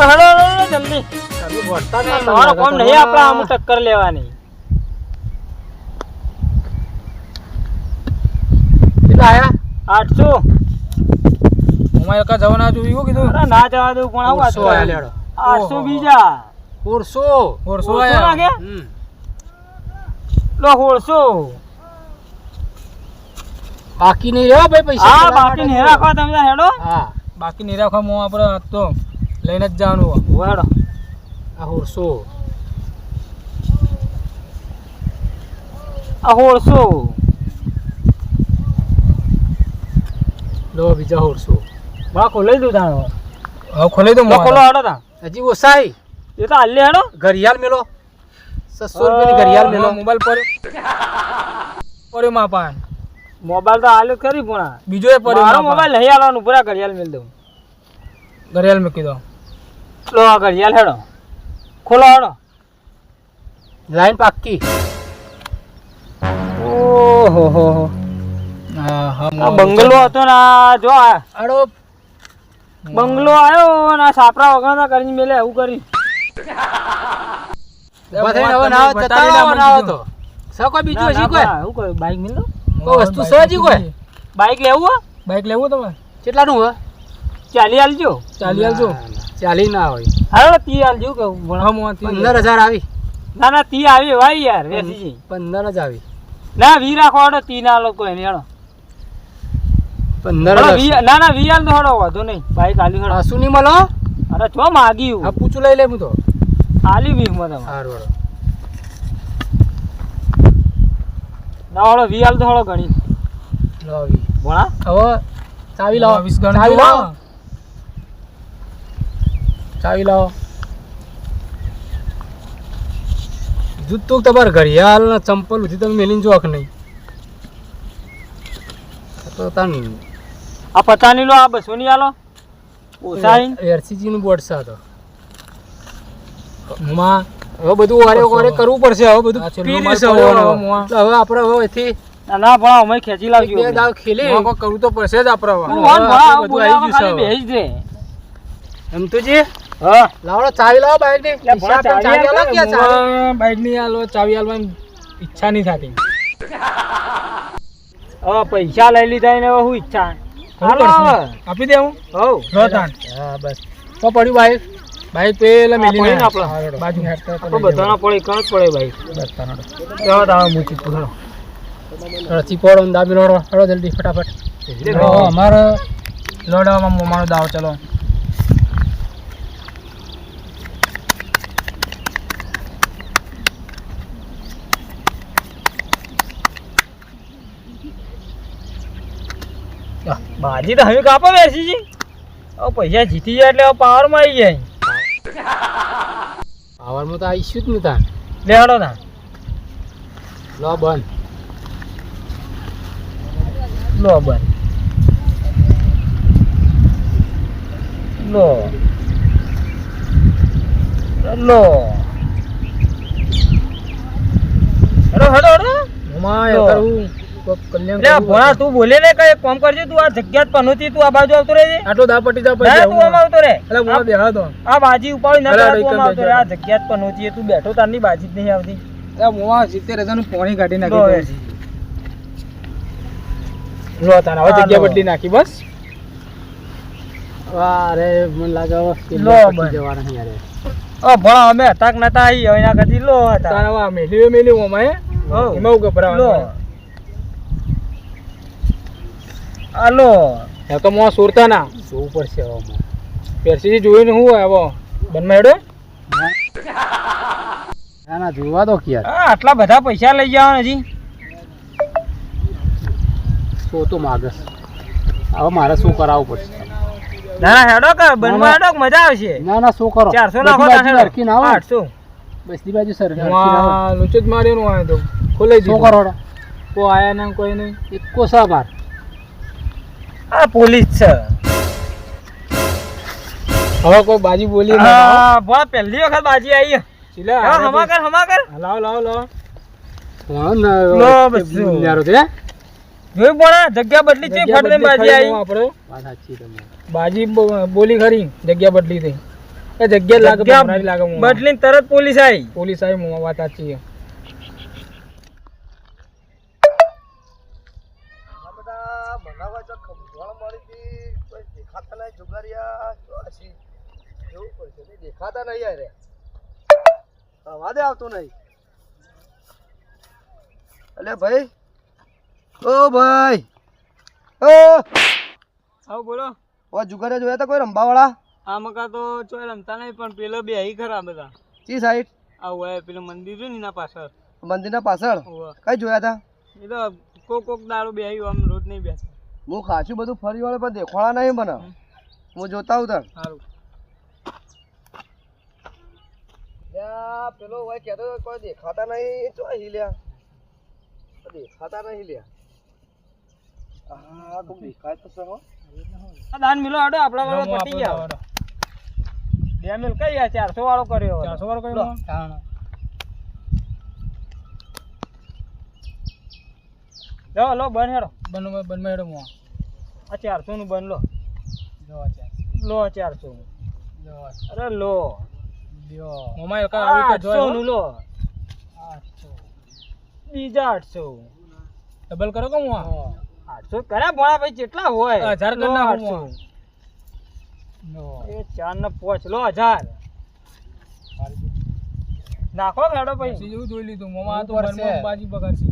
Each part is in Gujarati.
હેડો હેડો હેડો, જલ્દી. તમે ભણતા જ ના તમારો કોમ નહીં આપણે આમ ટક્કર લેવાની. કેટલા આયા? આઠસો. અમારે કા જવાના હતું એવું કીધું? અરે ના જવા દઉં પણ આવું વાત આયા. લેડો. આઠસો બીજા. ઓળસો. ઓરસો આયા. લાગે? લો હોળસો બાકી નહીં રહ્યો ભાઈ પૈસા. હા બાકી. નહીં રાખવા તમે હેડો. હા. બાકી નહીં રાખવા હું આપણે તો લઈને જ જવાનું હેડો આ ઓળસો આ હોળસો લો બીજા ઓળસો બા ખોલાઈ દઉં તાણો હવે ખોલી દઉં લો. ખોલો હેડો તા. હજી ઓસાઈ એ તો હાલે હેડો ઘડિયાળ મેલો. સસ્સો રૂપિયાની ઘડિયાળ મેલો. મોબાઈલ પર પડ્યો માં પાન મોબાઈલ તો હાલે કરી પણ બીજો એ પડ્યો મારો મોબાઈલ લઈ આવવાનું પૂરા ઘડિયાળ મેલ દઉં. ઘડિયાળ મૂકી દો. લો ઘડિયાળ હેડો. ખોલો હેડો. લાઈન પાક્કી. ઓહો હો આ બંગલો હતો ને આ જો આ. આડો. બંગલો આવ્યો ને આ સાપરા વગરના કરીને મેલે એવું કરી. બાઈક મેલ દો કોઈ વસ્તુ સહજી કોઈ? બાઈક લેવું હો? બાઈક લેવું તમારે? કેટલાનું હોય ચાલી હાલજો ચાલી ના, ચાલી ના હોય. હાલો તી હાલજો કે હા મોંથી પંદર હજાર આવી. ના ના તી આવી ભાઈ યાર વેસીજી પંદર જ આવી. ના વી રાખો હડો તી ના લોકો એને હડો પંદર જ ના ના વી હાલ તો હડો વાંધો નહીં. ભાઈ હાલી. હડો પાછું નહીં મળો અરે ચો માગ્યું આ પૂછું લઈ લે હું તો. ખાલી વી મને સારું હડો ના હડો વી હાલ તો હડો ઘણી. લો વી. ભણા હવે ચાવી લાવો ચાવી. લાવો ચાવી લાવો. જૂતું તમારે ઘડિયાળ ને ચંપલ સુધી તમે મેલીને જોખ નહીં? તો તાન. આ પચાની લો આ બસો ની આલો એરસીજી નું બોર્ડમાં હવે બધું વારે વારે કરવું પડશે હવે બધું આ છેલ્લો પી માલ રહ્યું છે હવે. હવે હવે આપણે હવે એથી ના ભણા અમે ખેંચી લાવજો બે દાવ ખેલી. કરવું તો પડશે જ આપણે હવે. બધું આવી ગયું છે એમ તો જી હા. લાવડો ચાવી લાવો બાઈકની ચાવી ચાવી આલો ક્યાં ચાવી? બાઈકની હાલો ચાવી હાલવાની ઈચ્છા નહીં થતી. હવે પૈસા લઈ લીધા ને હવે શું ઈચ્છા. હાલો. આપી દેવું હા. બસ. તો પડ્યું બાઈક? બાઈક પેલા મેલી ને આપણે. આપણે. બાજુ. હેઠળ આપણે બધાના પડે કણ પડે ભાઈ જવાનું. બસ તાણ હાલો. કેવા તારા મૂચી પૂછો રચી પડો ને દાબી લોડો હળો જલ્દી ફટાફટ. અમારે લોડામાં મોમાનો દાવ ચલો. બાજી તો હવે કાપો બેસી છે. હવે પૈસા જીતી જાય એટલે પાવર પાવરમાં આવી જાય. પાવરમાં તો આવીશું જ ને તાર. લેવાડો ના લો બન લો બન લો. લો. હેડો હેડો હેડો. મોમાં ભણા તું. બોલે ને કઈ કામ કરજે તું આ જગ્યા પનોતી તું આ બાજુ આવતો રહેજે. આટલો દા પટી જા ના તું આમ આવતો રહે. એટલે મોમાં બેહા દો આ બાજી ઉપાડી ના અરે, કરા અરે, તું આમ આવતો રહે આ જગ્યા પનોતી તું બેઠો તારની બાજી જ નહીં આવતી. એટલે મોમાં સિત્તેર હજારનું પોણી કાઢી નાખી લો તાણ હવે જગ્યા બદલી નાખી બસ. અરે મને લાગે લો પેલા બંધ. પટી જવાના યાર. ઓ ભણા અમે હતા કે નતા આવી હવે એના કરતી લો હતા મેલ્યું મેલ્યું આ મેલી મેલી મોમાં હે? હઉ. એમાં ગભરાવાનું લો હોય. હાલો એ તો મો સુરતા ના જોવું પડશે હવે. પેરસીજી જોઈને હું આવો બનમાં હેડો. ના ના જોવા દો કે યાર આટલા બધા પૈસા લઈ જાવ હજી. સો તો માગસ હવે મારે શું કરાવવું પડશે? ના ના હેડો કે બનમાં હેડો મજા આવશે. ના ના શું કરો? ચારસો બધી નાખો. હરખી ના હોય બસ બસની બાજુ સર હરખી માર્યો જ માર્યો તો. ખોલાઈ શું કરો? કોઈ આયા ના કોઈ નહીં. એકો સાબાર આ પોલીસ છે. હવે કોઈ બાજી બોલી ના હા પહેલી વખત બાજી આવી ચીલા હમા કર હમા કર લાવ લાવ લાવ. લો, બસ્સો. ન્યારો છે. જોઈ ભણા જગ્યા બદલી છે બાજી આવી આપણે. વાત સાચી તમારી. બાજી બોલી ખરી જગ્યા બદલી થઈ. એ જગ્યા લાગે લાગે. બદલીને તરત પોલીસ આવી પોલીસ આવી મોંમાં વાત સાચી છે. દેખાતા નહીં યાર અવાજે આવતો નહીં. અલે ભાઈ. ઓ ભાઈ. ઓ. આવો બોલો. ઓ જુગારે જોયા તા કોઈ રંબા વાળા આ મકા તો ચોય રમતા નહીં પણ પેલો બે અહીં ખરા બધા. ચી સાઈડ? આ હોય પેલું મંદિર છે ને એના પાછળ. મંદિરના પાછળ? કઈ જોયા તા? એ તો કોક કોક દારૂ બે આમ રોજ નહીં બેસતા હું ખાચું બધું ફરી વળે પણ દેખવાડા નહીં મને હું જોતા હું તાર. સારું પેલો હોય કહેતો હતો કોઈ દેખાતા નહીં. ચો હિલ્યા દેખાતા નહીં લ્યા. હા કોઈ દેખાય તો સર દાન મિલો આડો આપણા વાળો પટી ગયા. બે મિલ કઈ આ ચારસો વાળો કર્યો ચારસો વાળો કઈ લો. લો બન હેડો. બન બનમાં હેડો મોં. આ ચારસો નું બન લો. લો ચારસો અરે લો. લ્યો. મોંમાં આવી રીતે જોયનું લો. બીજા આઠસો. ડબલ કરો કે? આઠસો કર્યા ભણા ભાઈ કેટલા હોય. હજાર કરી લો નાખો આઠસો. એ ચાર ને પોચ લો હજાર. નાખો પછી ભાઈ? જેવું જોઈ લીધું મોંમાં તો બાજી બગાડશે.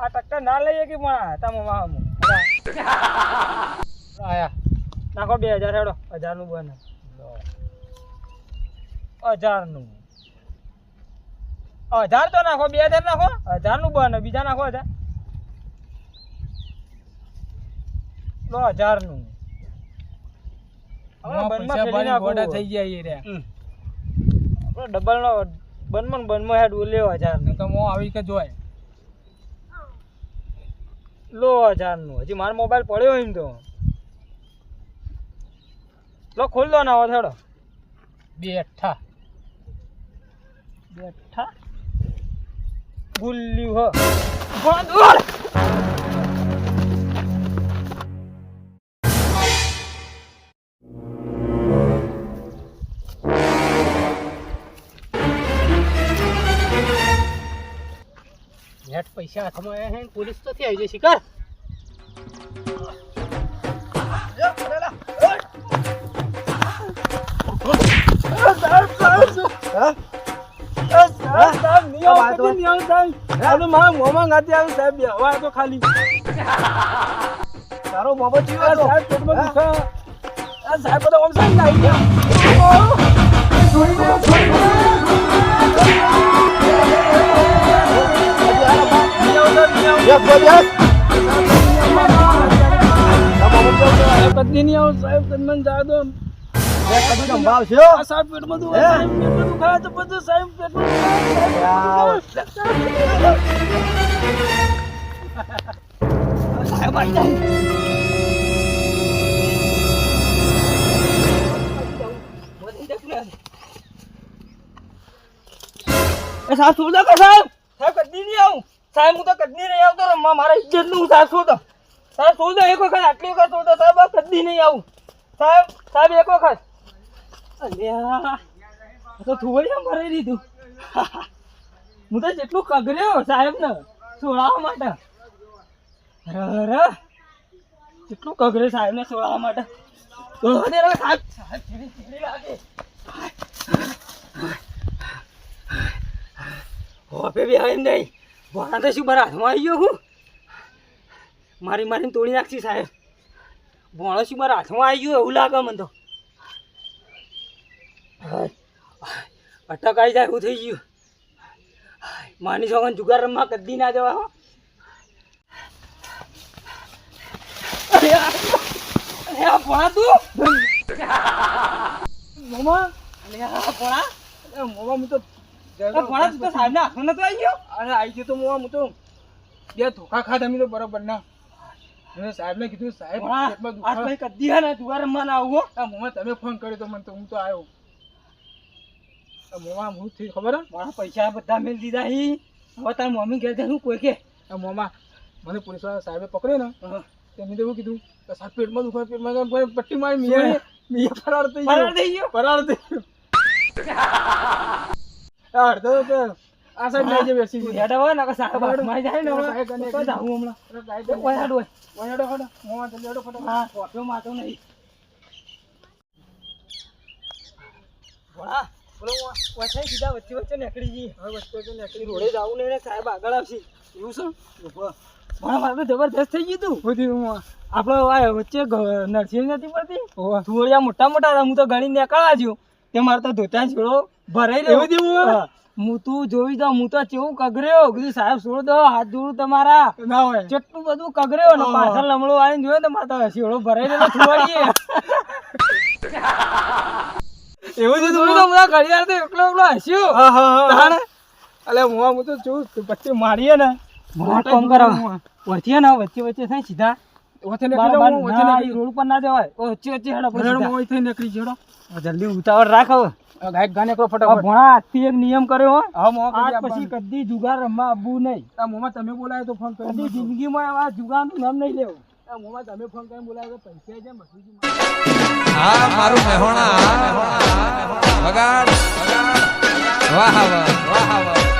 આ ટક્કર ના લઈએ કે પણ તમે આયા નાખો બે હજાર હેડો. હજારનું બને. હજારનું હજાર તો નાખો બે હજાર નાખો. હજારનું બને બીજા નાખો હજાર. લો હજારનું હવે મોંમાં બનમાં પૈસા ફેરી ભરીને નાખવું. ગોડા થઈ ગયા એ રહ્યા. હમ. આપણે ડબલ નો બનમાં ને બનમાં હેડ લેવો હજારનું તો મોં આવી કે જોય. લો હજારનું હજી મારો મોબાઈલ પડ્યો ને તો. લો ખોલ દો ના આવો થેડો બેઠા બેઠા ગુલ્લી હો. બંધ ઓળ! નેટ પૈસા હાથમાં આવ્યા છે ને પોલીસ તો આવી જશે. કર. તારો હતો? સાહેબ પેટમાં? દુખે. સાહેબ બધા આમ સાહેબ નાઈ ગયા. આવતા, નહીં આવો, સાહેબ, કદી મને સાહેબ પેટમાં દુખાય તો પછી સાહેબ પેટમાં સાહેબ, શું કે સાહેબ સાહેબ કદી નહીં આવું સાહેબ તો કદી નહીં આવતો મારા ઇજ્જતનું સાહેબ શું તો સાહેબ શું તો એક વખત આટલી વખત શું તો સાહેબ કદી નહીં આવું સાહેબ સાહેબ એક વખત. તો થોડી ભરાઈ દીધું. હું તો જેટલું કગર્યો સાહેબ ને સોળાવા માટે. અરે કેટલું કગરે સાહેબ ને સોળાવા માટે હોપે બી આવે નહીં. ભણા તો શું આવી ગયો હું? મારી મારીને તોડી નાખશી સાહેબ. ભણો શું મારા હાથમાં આવી ગયો એવું લાગે મને તો. હાય. અટક આવી જાય એવું થઈ ગયું. માની સોગન જુગાર રમવા કદી ના જવા હો. અરે આ- પોણા તું. મોમા અરે આ ભણા મોમા હું તો અરે તું હાથમાં નતો આવી ગયો. અરે આવી ગયો તો મોમા હું તો બે ધોકા અમે તો બરોબર ના. સાહેબને કીધું સાહેબ કદી ને જુગાર રમવા ના આવું હો. તમે ફોન કર્યો તો મને તો હું તો આવ્યો. મોંમાં હું થયું ખબર મારા પૈસા બધા મેળ દીધા હી. હવે તારા મમ્મી ઘેર જઈને કોઈ કે? મોમા મને પોલીસવાળા સાહેબે પકડ્યો ને તેમને તો એવું કીધું કે સાહેબ પેટમાં દુખાય પેટમાં પટ્ટી મારી મિયા મિયા ફરાર થઈ ફરાર થઈ ગયો? ફરાર થઈ ગયો. અડધો તો આ સાહેબ લઈ જઈ બેસી ગયો. હેડા હોય ને સાહેબ મારી જાય ને હમણાં. તો જાઉં હમણાં. ગાય હાડું હોય. વયાડો હડો મોમા જલ્દી હડો ફટાફટ. હા. કોફીઓ માતો નહીં. ભણા, સીધા વચ્ચે વચ્ચે નીકળી હવે વચ્ચે નીકળી રોડે જવું ને સાહેબ આગળ આવશે. એવું છે? મારે જબરદસ્ત થઈ ગયું તું. બધી હું આપણો આ વચ્ચે ઘ- નથી પડતી થોડિયા મોટા મોટા. હું તો ગણી નીકળવા છું તે મારે તો ધોતા છોડો ભરાઈ રહ્યો દેવું હું? તું જોઈ દઉં હું તો કેવું કગર્યો. કીધું સાહેબ છોડ દો હાથ જોડું તમારા. ના હોય. કેટલું બધું કગર્યો ને. પાછળ લમડો આવીને જોયો ને મારે તો શીવડો ભરાઈ રહ્યો થોડીએ એવું તું તો બધા ઘડિયાળ તો એકલો એકલો હસ્યો. હા હા હા? અલે હું હું તો જોઉં પછી મારીએ ને. મોટા કામ કરાવો વચ્ચે ને વચ્ચે વચ્ચે થાય સીધા. ઓથે નીકળી બાર ઓથે ના, નીકળી રોડ ઉપર ના જવાય. ઓ, વચ્ચે વચ્ચે હેડો જાઉં. સીધા. ઓથે નીકળી જડો જલ્દી ઉતાવળ રાખ હવે. ગાયક ગાને કરો ફટાફટ. ભણા આજથી એક નિયમ કર્યો હા. મો પછી કદી જુગાર રમવા આવવું નહીં. આ મોમાં તમે બોલાય તો ફોન કરી જિંદગીમાં આવા જુગારનું નામ નહીં લેવું. આ મોમાં તમે ફોન કરીને બોલાયો તો પૈસા છે, બધું જ હા, મારું મહેણા વગાડ વાહ વાહ વાહ વાહ.